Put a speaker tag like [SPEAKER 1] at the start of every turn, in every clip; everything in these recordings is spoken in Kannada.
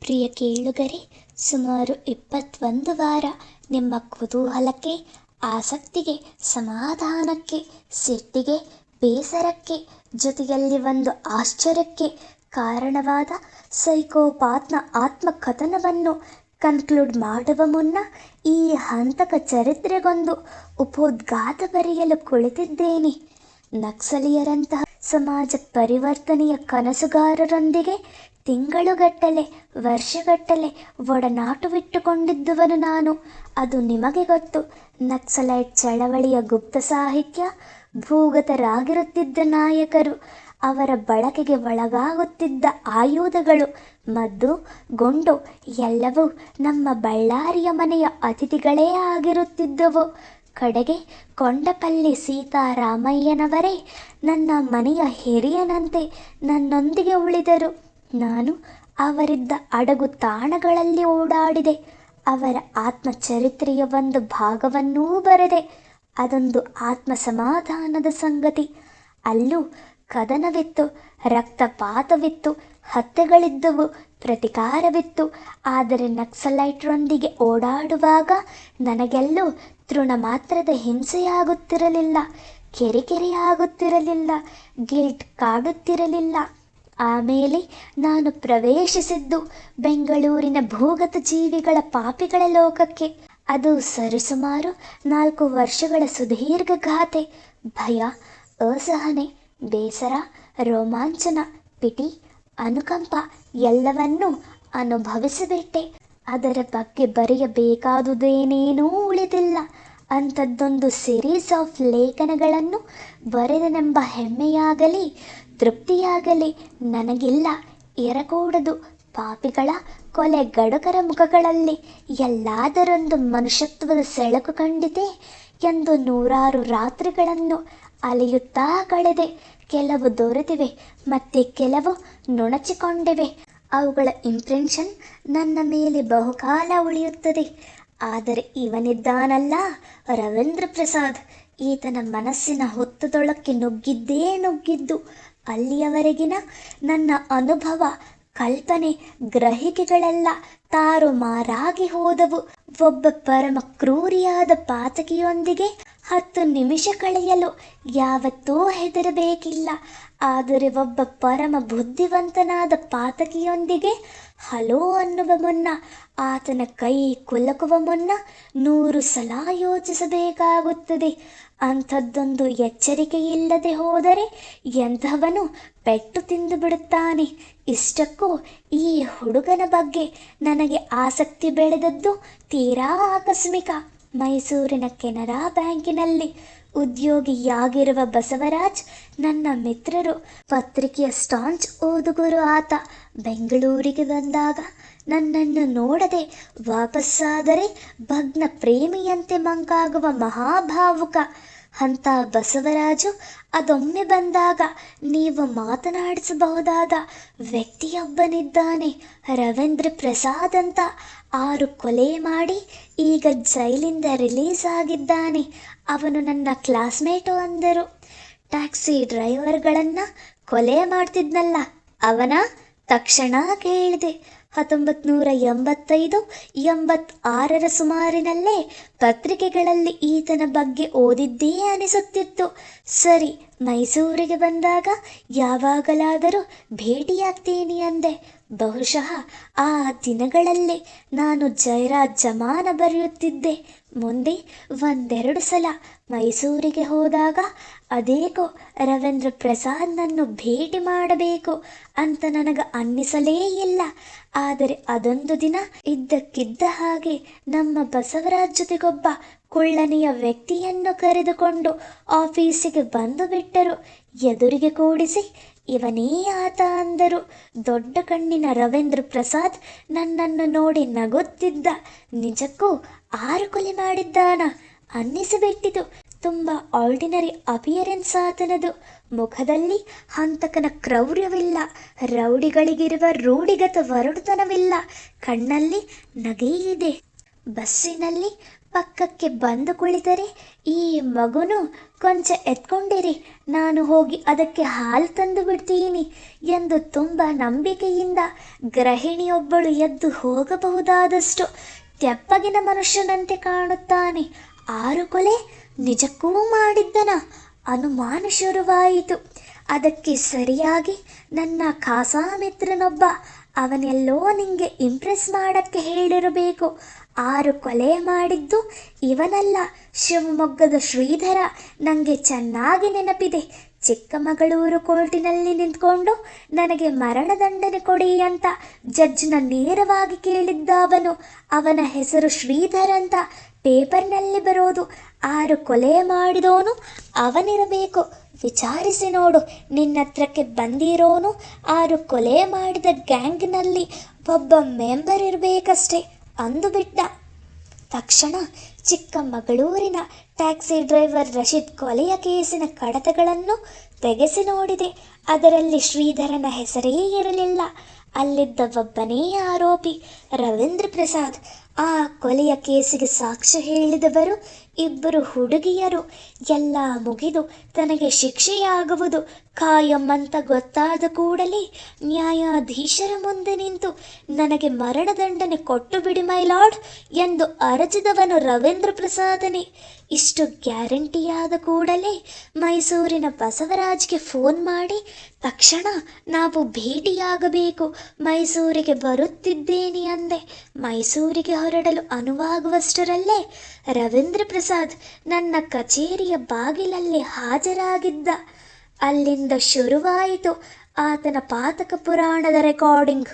[SPEAKER 1] ಪ್ರಿಯ ಕೇಳುಗರೆ, ಸುಮಾರು ಇಪ್ಪತ್ತೊಂದು ವಾರ ನಿಮ್ಮ ಕುತೂಹಲಕ್ಕೆ, ಆಸಕ್ತಿಗೆ, ಸಮಾಧಾನಕ್ಕೆ, ಸಿಟ್ಟಿಗೆ, ಬೇಸರಕ್ಕೆ, ಜೊತೆಯಲ್ಲಿ ಒಂದು ಆಶ್ಚರ್ಯಕ್ಕೆ ಕಾರಣವಾದ ಸೈಕೋಪಾತ್ನ ಆತ್ಮಕಥನವನ್ನು ಕನ್ಕ್ಲೂಡ್ ಮಾಡುವ ಮುನ್ನ ಈ ಹಂತಕ ಚರಿತ್ರೆಗೊಂದು ಉಪೋದ್ಘಾತ ಬರೆಯಲು ಕುಳಿತಿದ್ದೇನೆ. ನಕ್ಸಲೀಯರಂತಹ ಸಮಾಜ ಪರಿವರ್ತನೆಯ ಕನಸುಗಾರರೊಂದಿಗೆ ತಿಂಗಳುಗಟ್ಟಲೆ, ವರ್ಷಗಟ್ಟಲೆ ಒಡನಾಟವಿಟ್ಟುಕೊಂಡಿದ್ದುವನು ನಾನು. ಅದು ನಿಮಗೆ ಗೊತ್ತು. ನಕ್ಸಲೈಟ್ ಚಳವಳಿಯ ಗುಪ್ತ ಸಾಹಿತ್ಯ ಭೂಗತರಾಗಿರುತ್ತಿದ್ದ ನಾಯಕರು, ಅವರ ಬಳಕೆಗೆ ಒಳಗಾಗುತ್ತಿದ್ದ ಆಯುಧಗಳು, ಮದ್ದು, ಗೊಂಡು, ಎಲ್ಲವೂ ನಮ್ಮ ಬಳ್ಳಾರಿಯ ಮನೆಯ ಅತಿಥಿಗಳೇ ಆಗಿರುತ್ತಿದ್ದವು. ಕಡೆಗೆ ಕೊಂಡಪಲ್ಲಿ ಸೀತಾರಾಮಯ್ಯನವರೇ ನನ್ನ ಮನೆಯ ಹಿರಿಯನಂತೆ ನನ್ನೊಂದಿಗೆ ಉಳಿದರು. ನಾನು ಅವರಿದ್ದ ಅಡಗು ತಾಣಗಳಲ್ಲಿ ಓಡಾಡಿದೆ. ಅವರ ಆತ್ಮಚರಿತ್ರೆಯ ಒಂದು ಭಾಗವನ್ನೂ ಬರೆದೆ. ಅದೊಂದು ಆತ್ಮ ಸಮಾಧಾನದ ಸಂಗತಿ. ಅಲ್ಲೂ ಕದನವಿತ್ತು, ರಕ್ತಪಾತವಿತ್ತು, ಹತ್ಯೆಗಳಿದ್ದವು, ಪ್ರತಿಕಾರವಿತ್ತು. ಆದರೆ ನಕ್ಸಲೈಟ್ರೊಂದಿಗೆ ಓಡಾಡುವಾಗ ನನಗೆಲ್ಲೂ ತೃಣ ಮಾತ್ರದ ಹಿಂಸೆಯಾಗುತ್ತಿರಲಿಲ್ಲ, ಕೆರೆಕೆರೆಯಾಗುತ್ತಿರಲಿಲ್ಲ, ಗಿಲ್ಟ್ ಕಾಡುತ್ತಿರಲಿಲ್ಲ. ಆಮೇಲೆ ನಾನು ಪ್ರವೇಶಿಸಿದ್ದು ಬೆಂಗಳೂರಿನ ಭೂಗತ ಜೀವಿಗಳ ಪಾಪಿಗಳ ಲೋಕಕ್ಕೆ. ಅದು ಸರಿಸುಮಾರು ನಾಲ್ಕು ವರ್ಷಗಳ ಸುದೀರ್ಘ ಗಾಥೆ ಭಯ, ಅಸಹನೆ, ಬೇಸರ, ರೋಮಾಂಚನ, ಪಿಟಿ, ಅನುಕಂಪ ಎಲ್ಲವನ್ನೂ ಅನುಭವಿಸಿಬಿಟ್ಟೆ. ಅದರ ಬಗ್ಗೆ ಬರೆಯಬೇಕಾದುದೇನೇನೂ ಉಳಿದಿಲ್ಲ. ಅಂಥದ್ದೊಂದು ಸಿರೀಸ್ ಆಫ್ ಲೇಖನಗಳನ್ನು ಬರೆದನೆಂಬ ಹೆಮ್ಮೆಯಾಗಲಿ ತೃಪ್ತಿಯಾಗಲಿ ನನಗಿಲ್ಲ. ಇರಕೂಡದು. ಪಾಪಿಗಳ ಕೊಲೆ ಗಡುಕರ ಮುಖಗಳಲ್ಲಿ ಎಲ್ಲಾದರೊಂದು ಮನುಷ್ಯತ್ವದ ಸೆಳಕು ಕಂಡಿದೆ ಎಂದು ನೂರಾರು ರಾತ್ರಿಗಳನ್ನು ಅಲೆಯುತ್ತಾ ಕಳೆದೆ. ಕೆಲವು ದೊರೆತಿವೆ, ಮತ್ತೆ ಕೆಲವು ನುಣಚಿಕೊಂಡಿವೆ. ಅವುಗಳ ಇಂಪ್ರೆನ್ಷನ್ ನನ್ನ ಮೇಲೆ ಬಹುಕಾಲ ಉಳಿಯುತ್ತದೆ. ಆದರೆ ಇವನಿದ್ದಾನಲ್ಲ ರವೀಂದ್ರ ಪ್ರಸಾದ್. ಈತನ ಮನಸ್ಸಿನ ಹೊತ್ತದೊಳಕ್ಕೆ ನುಗ್ಗಿದ್ದೇ ನುಗ್ಗಿದ್ದು ಅಲ್ಲಿಯವರೆಗಿನ ನನ್ನ ಅನುಭವ, ಕಲ್ಪನೆ, ಗ್ರಹಿಕೆಗಳೆಲ್ಲ ತಾರುಮಾರಾಗಿ ಹೋದವು. ಒಬ್ಬ ಪರಮ ಕ್ರೂರಿಯಾದ ಪಾತಕಿಯೊಂದಿಗೆ ಹತ್ತು ನಿಮಿಷ ಕಳೆಯಲು ಯಾವತ್ತೂ ಹೆದರಬೇಕಿಲ್ಲ. ಆದರೆ ಒಬ್ಬ ಪರಮ ಬುದ್ಧಿವಂತನಾದ ಪಾತಕಿಯೊಂದಿಗೆ ಹಲೋ ಅನ್ನುವ ಮುನ್ನ, ಆತನ ಕೈ ಕುಲಕುವ ಮುನ್ನ ನೂರು ಸಲ ಯೋಚಿಸಬೇಕಾಗುತ್ತದೆ. ಅಂಥದ್ದೊಂದು ಎಚ್ಚರಿಕೆಯಿಲ್ಲದೆ ಹೋದರೆ ಎಂಥವನು ಪೆಟ್ಟು ತಿಂದು ಬಿಡುತ್ತಾನೆ. ಇಷ್ಟಕ್ಕೂ ಈ ಹುಡುಗನ ಬಗ್ಗೆ ನನಗೆ ಆಸಕ್ತಿ ಬೆಳೆದದ್ದು ತೀರಾ ಆಕಸ್ಮಿಕ. ಮೈಸೂರಿನ ಕೆನರಾ ಬ್ಯಾಂಕಿನಲ್ಲಿ ಉದ್ಯೋಗಿಯಾಗಿರುವ ಬಸವರಾಜ್, ನನ್ನ ಮಿತ್ರರು, ಪತ್ರಿಕೆಯ ಸ್ಟಾಂಚ್ ಓದುಗರು ಆತ ಬೆಂಗಳೂರಿಗೆ ಬಂದಾಗ ನನ್ನನ್ನು ನೋಡದೆ ವಾಪಸ್ಸಾದರೆ ಭಗ್ನ ಪ್ರೇಮಿಯಂತೆ ಮಂಕಾಗುವ ಮಹಾಭಾವುಕ. ಅಂತ ಬಸವರಾಜು ಅದೊಮ್ಮೆ ಬಂದಾಗ ನೀವು ಮಾತನಾಡಿಸಬಹುದಾದ ವ್ಯಕ್ತಿಯೊಬ್ಬನಿದ್ದಾನೆ, ರವೀಂದ್ರ ಪ್ರಸಾದ್ ಅಂತ. ಆರು ಕೊಲೆ ಮಾಡಿ ಈಗ ಜೈಲಿಂದ ರಿಲೀಸ್ ಆಗಿದ್ದಾನೆ. ಅವನು ನನ್ನ ಕ್ಲಾಸ್ಮೇಟು ಅಂದರು. ಟ್ಯಾಕ್ಸಿ ಡ್ರೈವರ್ಗಳನ್ನು ಕೊಲೆ ಮಾಡ್ತಿದ್ನಲ್ಲ, ಅವನ ತಕ್ಷಣ ಕೇಳಿದೆ. ಹತ್ತೊಂಬತ್ತು ನೂರ ಎಂಬತ್ತೈದು, ಎಂಬತ್ತಾರರ ಸುಮಾರಿನಲ್ಲೇ ಪತ್ರಿಕೆಗಳಲ್ಲಿ ಈತನ ಬಗ್ಗೆ ಓದಿದ್ದೇ ಅನಿಸುತ್ತಿತ್ತು. ಸರಿ, ಮೈಸೂರಿಗೆ ಬಂದಾಗ ಯಾವಾಗಲಾದರೂ ಭೇಟಿಯಾಗ್ತೀನಿ ಅಂದೆ. ಬಹುಶಃ ಆ ದಿನಗಳಲ್ಲೇ ನಾನು ಜಯರಾಜ್ ಜಮಾನ ಬರೆಯುತ್ತಿದ್ದೆ. ಮುಂದೆ ಒಂದೆರಡು ಸಲ ಮೈಸೂರಿಗೆ ಹೋದಾಗ ಅದೇಕೋ ರವೀಂದ್ರ ಪ್ರಸಾದ್ನನ್ನು ಭೇಟಿ ಮಾಡಬೇಕು ಅಂತ ನನಗೆ ಅನ್ನಿಸಲೇ ಇಲ್ಲ. ಆದರೆ ಅದೊಂದು ದಿನ ಇದ್ದಕ್ಕಿದ್ದ ಹಾಗೆ ನಮ್ಮ ಬಸವರಾಜ್ ಜೊತೆಗೊಬ್ಬ ಕುಳ್ಳನೆಯ ವ್ಯಕ್ತಿಯನ್ನು ಕರೆದುಕೊಂಡು ಆಫೀಸಿಗೆ ಬಂದು ಬಿಟ್ಟರು. ಎದುರಿಗೆ ಕೂಡಿಸಿ ಇವನೇ ಆತ ಅಂದರು. ದೊಡ್ಡ ಕಣ್ಣಿನ ರವೀಂದ್ರ ಪ್ರಸಾದ್ ನನ್ನನ್ನು ನೋಡಿ ನಗುತ್ತಿದ್ದ. ನಿಜಕ್ಕೂ ಆರು ಕೊಲೆ ಮಾಡಿದ್ದಾನ? ಅನ್ನಿಸಿಬಿಟ್ಟಿತು ತುಂಬ ಆರ್ಡಿನರಿ ಅಪಿಯರೆನ್ಸ್ ಆತನದು. ಮುಖದಲ್ಲಿ ಹಂತಕನ ಕ್ರೌರ್ಯವಿಲ್ಲ. ರೌಡಿಗಳಿಗಿರುವ ರೂಢಿಗತ ವರಡುತನವಿಲ್ಲ ಕಣ್ಣಲ್ಲಿ ನಗೆಯಿದೆ. ಬಸ್ಸಿನಲ್ಲಿ ಪಕ್ಕಕ್ಕೆ ಬಂದು ಕುಳಿತರೆ, ಈ ಮಗುನು ಕೊಂಚ ಎತ್ಕೊಂಡಿರಿ, ನಾನು ಹೋಗಿ ಅದಕ್ಕೆ ಹಾಲು ತಂದು ಬಿಡ್ತೀನಿ ಎಂದು ತುಂಬ ನಂಬಿಕೆಯಿಂದ ಗೃಹಿಣಿಯೊಬ್ಬಳು ಎದ್ದು ಹೋಗಬಹುದಾದಷ್ಟು ತೆಪ್ಪಗಿನ ಮನುಷ್ಯನಂತೆ ಕಾಣುತ್ತಾನೆ. ಆರು ಕೊಲೆ ನಿಜಕ್ಕೂ ಮಾಡಿದ್ದನ ಅನುಮಾನ ಶುರುವಾಯಿತು. ಅದಕ್ಕೆ ಸರಿಯಾಗಿ ನನ್ನ ಖಾಸಾ ಮಿತ್ರನೊಬ್ಬ ಅವನೆಲ್ಲೋ ನಿಂಗೆ ಇಂಪ್ರೆಸ್ ಮಾಡಕ್ಕೆ ಹೇಳಿರಬೇಕು. ಆರು ಕೊಲೆ ಮಾಡಿದ್ದು ಇವನಲ್ಲ. ಶಿವಮೊಗ್ಗದ ಶ್ರೀಧರ ನನಗೆ ಚೆನ್ನಾಗಿ ನೆನಪಿದೆ. ಚಿಕ್ಕಮಗಳೂರು ಕೋರ್ಟಿನಲ್ಲಿ ನಿಂತ್ಕೊಂಡು ನನಗೆ ಮರಣದಂಡನೆ ಕೊಡಿ ಅಂತ ಜಡ್ಜ್ನ ನೇರವಾಗಿ ಕೇಳಿದ್ದ ಅವನು. ಅವನ ಹೆಸರು ಶ್ರೀಧರ್ ಅಂತ ಪೇಪರ್ನಲ್ಲಿ ಬರೋದು. ಆರು ಕೊಲೆ ಮಾಡಿದವನು ಅವನಿರಬೇಕು. ವಿಚಾರಿಸಿ ನೋಡು. ನಿನ್ನತ್ರಕ್ಕೆ ಬಂದಿರೋನು. ಆರು ಕೊಲೆ ಮಾಡಿದ ಗ್ಯಾಂಗ್ನಲ್ಲಿ ಒಬ್ಬ ಮೆಂಬರ್ ಇರಬೇಕಷ್ಟೆ. ಅಂದು ಬಿಟ್ಟ ತಕ್ಷಣ ಚಿಕ್ಕಮಗಳೂರಿನ ಟ್ಯಾಕ್ಸಿ ಡ್ರೈವರ್ ರಶೀದ್ ಕೊಲೆಯ ಕೇಸಿನ ಕಡತಗಳನ್ನು ತೆಗೆಸಿ ನೋಡಿದೆ. ಅದರಲ್ಲಿ ಶ್ರೀಧರನ ಹೆಸರೇ ಇರಲಿಲ್ಲ. ಅಲ್ಲಿದ್ದ ಒಬ್ಬನೇ ಆರೋಪಿ ರವೀಂದ್ರ ಪ್ರಸಾದ್ ಆ ಕೊಲೆಯ ಕೇಸಿಗೆ ಸಾಕ್ಷ್ಯ ಹೇಳಿದವರು ಇಬ್ಬರು ಹುಡುಗಿಯರು. ಎಲ್ಲ ಮುಗಿದು ತನಗೆ ಶಿಕ್ಷೆಯಾಗುವುದು. ಖಾಯಂ ಅಂತ ಗೊತ್ತಾದ ಕೂಡಲೇ ನ್ಯಾಯಾಧೀಶರ ಮುಂದೆ ನಿಂತು, ನನಗೆ ಮರಣದಂಡನೆ ಕೊಟ್ಟು ಬಿಡಿ, ಮೈ ಲಾರ್ಡ್ ಎಂದು ಅರಚಿದವನು ರವೀಂದ್ರ ಪ್ರಸಾದನೇ. ಇಷ್ಟು ಗ್ಯಾರಂಟಿಯಾದ ಕೂಡಲೇ ಮೈಸೂರಿನ ಬಸವರಾಜ್ಗೆ ಫೋನ್ ಮಾಡಿ, ತಕ್ಷಣ ನಾವು ಭೇಟಿಯಾಗಬೇಕು, ಮೈಸೂರಿಗೆ ಬರುತ್ತಿದ್ದೇನೆ ಅಂದೆ. ಮೈಸೂರಿಗೆ ಹೊರಡಲು ಅನುವಾಗುವಷ್ಟರಲ್ಲೇ ರವೀಂದ್ರ ಪ್ರಸಾದ್ ನನ್ನ ಕಚೇರಿಯ ಬಾಗಿಲಲ್ಲಿ ಹಾಜರಾಗಿದ್ದ. ಅಲ್ಲಿಂದ ಶುರುವಾಯಿತು ಆತನ ಪಾತಕ ಪುರಾಣದ ರೆಕಾರ್ಡಿಂಗ್.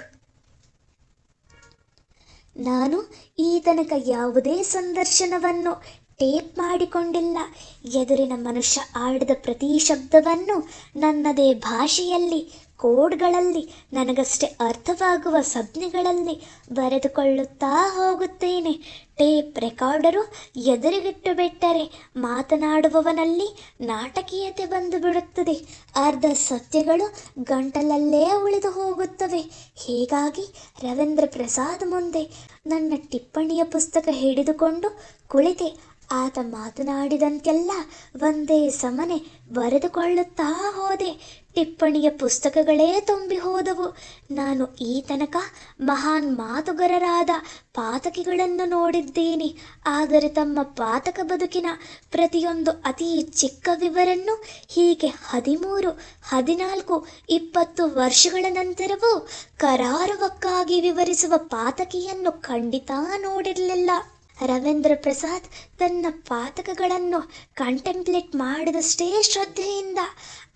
[SPEAKER 1] ನಾನು ಈ ತನಕ ಯಾವುದೇ ಸಂದರ್ಶನವನ್ನು ಟೇಪ್ ಮಾಡಿಕೊಂಡಿಲ್ಲ. ಎದುರಿನ ಮನುಷ್ಯ ಆಡಿದ ಪ್ರತಿ ಶಬ್ದವನ್ನು ನನ್ನದೇ ಭಾಷೆಯಲ್ಲಿ, ಕೋಡ್ಗಳಲ್ಲಿ, ನನಗಷ್ಟೇ ಅರ್ಥವಾಗುವ ಸಂಜ್ಞೆಗಳಲ್ಲಿ ಬರೆದುಕೊಳ್ಳುತ್ತಾ ಹೋಗುತ್ತೇನೆ. ಟೇಪ್ ರೆಕಾರ್ಡರು ಎದುರಿಗಿಟ್ಟು ಬಿಟ್ಟರೆ ಮಾತನಾಡುವವನಲ್ಲಿ ನಾಟಕೀಯತೆ ಬಂದು ಬಿಡುತ್ತದೆ ಅರ್ಧ ಸತ್ಯಗಳು ಗಂಟಲಲ್ಲೇ ಉಳಿದು ಹೋಗುತ್ತವೆ. ಹೀಗಾಗಿ ರವೀಂದ್ರ ಪ್ರಸಾದ್ ಮುಂದೆ ನನ್ನ ಟಿಪ್ಪಣಿಯ ಪುಸ್ತಕ ಹಿಡಿದುಕೊಂಡು ಕುಳಿತೆ. ಆತ ಮಾತನಾಡಿದಂತೆಲ್ಲ ಒಂದೇ ಸಮನೆ ಬರೆದುಕೊಳ್ಳುತ್ತಾ ಹೋದೆ. ಟಿಪ್ಪಣಿಯ ಪುಸ್ತಕಗಳೇ ತುಂಬಿ ಹೋದವು. ನಾನು ಈ ತನಕ ಮಹಾನ್ ಮಾತುಗರರಾದ ಪಾತಕಿಗಳನ್ನು ನೋಡಿದ್ದೇನೆ. ಆದರೆ ತಮ್ಮ ಪಾತಕ ಬದುಕಿನ ಪ್ರತಿಯೊಂದು ಅತಿ ಚಿಕ್ಕ ವಿವರನ್ನು ಹೀಗೆ ಹದಿಮೂರು, ಹದಿನಾಲ್ಕು, ಇಪ್ಪತ್ತು ವರ್ಷಗಳ ನಂತರವೂ ಕರಾರುವಕ್ಕಾಗಿ ವಿವರಿಸುವ ಪಾತಕಿಯನ್ನು ಖಂಡಿತ ನೋಡಿರಲಿಲ್ಲ. ರವೀಂದ್ರ ಪ್ರಸಾದ್ ತನ್ನ ಪಾತಕಗಳನ್ನು ಕಂಟೆಂಪ್ಲೇಟ್ ಮಾಡಿದಷ್ಟೇ ಶ್ರದ್ಧೆಯಿಂದ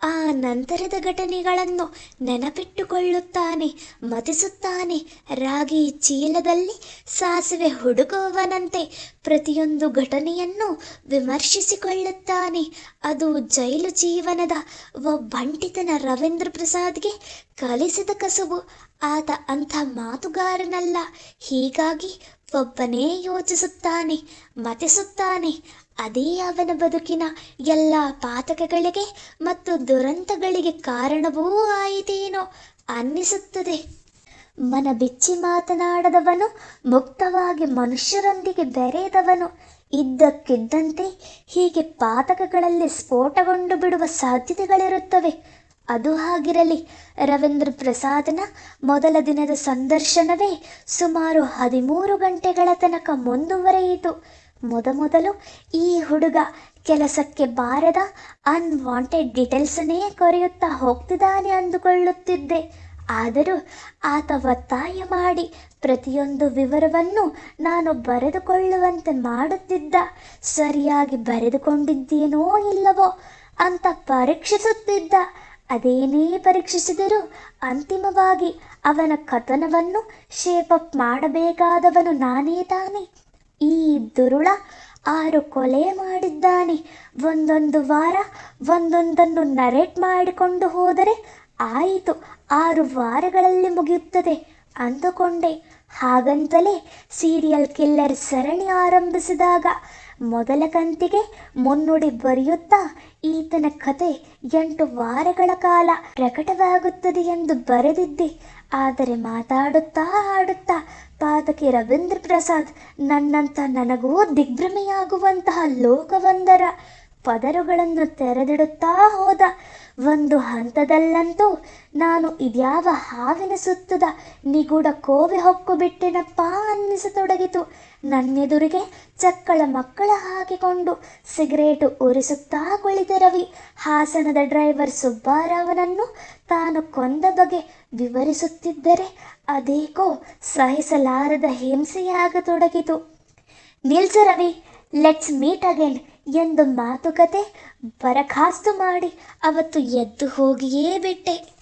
[SPEAKER 1] ಆ ನಂತರದ ಘಟನೆಗಳನ್ನು ನೆನಪಿಟ್ಟುಕೊಳ್ಳುತ್ತಾನೆ, ಮತಿಸುತ್ತಾನೆ. ರಾಗಿ ಚೀಲದಲ್ಲಿ ಸಾಸಿವೆ ಹುಡುಕುವವನಂತೆ ಪ್ರತಿಯೊಂದು ಘಟನೆಯನ್ನು ವಿಮರ್ಶಿಸಿಕೊಳ್ಳುತ್ತಾನೆ. ಅದು ಜೈಲು ಜೀವನದ ಒಬ್ಬಂಟಿತನ ರವೀಂದ್ರ ಪ್ರಸಾದ್ಗೆ ಕಲಿಸಿದ ಕಸುಬು ಆತ ಅಂಥ ಮಾತುಗಾರನಲ್ಲ. ಹೀಗಾಗಿ ಒಬ್ಬನೇ ಯೋಚಿಸುತ್ತಾನೆ, ಮತಿಸುತ್ತಾನೆ, ಅದೇ ಅವನ ಬದುಕಿನ ಎಲ್ಲ ಪಾತಕಗಳಿಗೆ ಮತ್ತು ದುರಂತಗಳಿಗೆ ಕಾರಣವೂ ಆಯಿತೇನೋ ಅನ್ನಿಸುತ್ತದೆ. ಮನ ಬಿಚ್ಚಿ ಮಾತನಾಡದವನು ಮುಕ್ತವಾಗಿ ಮನುಷ್ಯರೊಂದಿಗೆ ಬೆರೆಯದವನು ಇದ್ದಕ್ಕಿದ್ದಂತೆ ಹೀಗೆ ಪಾತಕಗಳಲ್ಲಿ ಸ್ಫೋಟಗೊಂಡು ಬಿಡುವ ಸಾಧ್ಯತೆಗಳಿರುತ್ತವೆ. ಅದು ಹಾಗಿರಲಿ. ರವೀಂದ್ರ ಪ್ರಸಾದನ ಮೊದಲ ದಿನದ ಸಂದರ್ಶನವೇ ಸುಮಾರು ಹದಿಮೂರು ಗಂಟೆಗಳ ತನಕ ಮುಂದುವರೆಯಿತು. ಮೊದಮೊದಲು ಈ ಹುಡುಗ ಕೆಲಸಕ್ಕೆ ಬಾರದ ಅನ್ವಾಂಟೆಡ್ ಡೀಟೇಲ್ಸನ್ನೇ ಕೊರೆಯುತ್ತಾ ಹೋಗ್ತಿದ್ದಾನೆ ಅಂದುಕೊಳ್ಳುತ್ತಿದ್ದೆ. ಆದರೂ ಆತ ಒತ್ತಾಯ ಮಾಡಿ ಪ್ರತಿಯೊಂದು ವಿವರವನ್ನು ನಾನು ಬರೆದುಕೊಳ್ಳುವಂತೆ ಮಾಡುತ್ತಿದ್ದ. ಸರಿಯಾಗಿ ಬರೆದುಕೊಂಡಿದ್ದೇನೋ ಇಲ್ಲವೋ ಅಂತ ಪರೀಕ್ಷಿಸುತ್ತಿದ್ದ. ಅದೇನೇ ಪರೀಕ್ಷಿಸಿದರೂ ಅಂತಿಮವಾಗಿ ಅವನ ಕಥನವನ್ನು ಶೇಪಪ್ ಮಾಡಬೇಕಾದವನು ನಾನೇ ತಾನೆ. ಈ ದುರುಳ ಆರು ಕೊಲೆ ಮಾಡಿದ್ದಾನೆ. ಒಂದೊಂದು ವಾರ ಒಂದೊಂದನ್ನು ನರೇಟ್ ಮಾಡಿಕೊಂಡು ಹೋದರೆ ಆಯಿತು. ಆರು ವಾರಗಳಲ್ಲಿ ಮುಗಿಯುತ್ತದೆ. ಅಂದುಕೊಂಡೆ. ಹಾಗಂತಲೇ ಸೀರಿಯಲ್ ಕಿಲ್ಲರ್ ಸರಣಿ ಆರಂಭಿಸಿದಾಗ ಮೊದಲ ಕಂತಿಗೆ ಮುನ್ನುಡಿ ಬರೆಯುತ್ತಾ ಈತನ ಕತೆ ಎಂಟು ವಾರಗಳ ಕಾಲ ಪ್ರಕಟವಾಗುತ್ತದೆ ಎಂದು ಬರೆದಿದ್ದೆ. ಆದರೆ ಮಾತಾಡುತ್ತಾ ಆಡುತ್ತಾ ಪಾತಕಿ ರವೀಂದ್ರ ಪ್ರಸಾದ್ ನನ್ನಂತ ನನಗೂ ದಿಗ್ಭ್ರಮೆಯಾಗುವಂತಹ ಲೋಕವೊಂದರ ಪದರುಗಳನ್ನು ತೆರೆದಿಡುತ್ತಾ ಹೋದ. ಒಂದು ಹಂತದಲ್ಲಂತೂ ನಾನು ಇದ್ಯಾವ ಹಾವಿನ ಸುತ್ತದ ನಿಗೂಢ ಕೋವಿ ಹೊಕ್ಕು ಬಿಟ್ಟೆನಪ್ಪ ಅನ್ನಿಸತೊಡಗಿತು. ನನ್ನೆದುರಿಗೆ ಚಕ್ಕಳ ಮಕ್ಕಳ ಹಾಕಿಕೊಂಡು ಸಿಗರೇಟು ಉರಿಸುತ್ತಾ ಕುಳಿತ ರವಿ. ಹಾಸನದ ಡ್ರೈವರ್ ಸುಬ್ಬಾರಾವನನ್ನು ತಾನು ಕೊಂದ ಬಗೆ ವಿವರಿಸುತ್ತಿದ್ದರೆ ಅದೇಕೋ ಸಹಿಸಲಾರದ ಹಿಂಸೆಯಾಗತೊಡಗಿತು. ನಿಲ್ಸ ರವಿ ಲೆಟ್ಸ್ ಮೀಟ್ ಅಗೇನ್ ಎಂದು ಮಾತುಕತೆ ಬರಖಾಸ್ತು ಮಾಡಿ ಅವತ್ತು ಎದ್ದು ಹೋಗಿಯೇ ಬಿಟ್ಟೆ.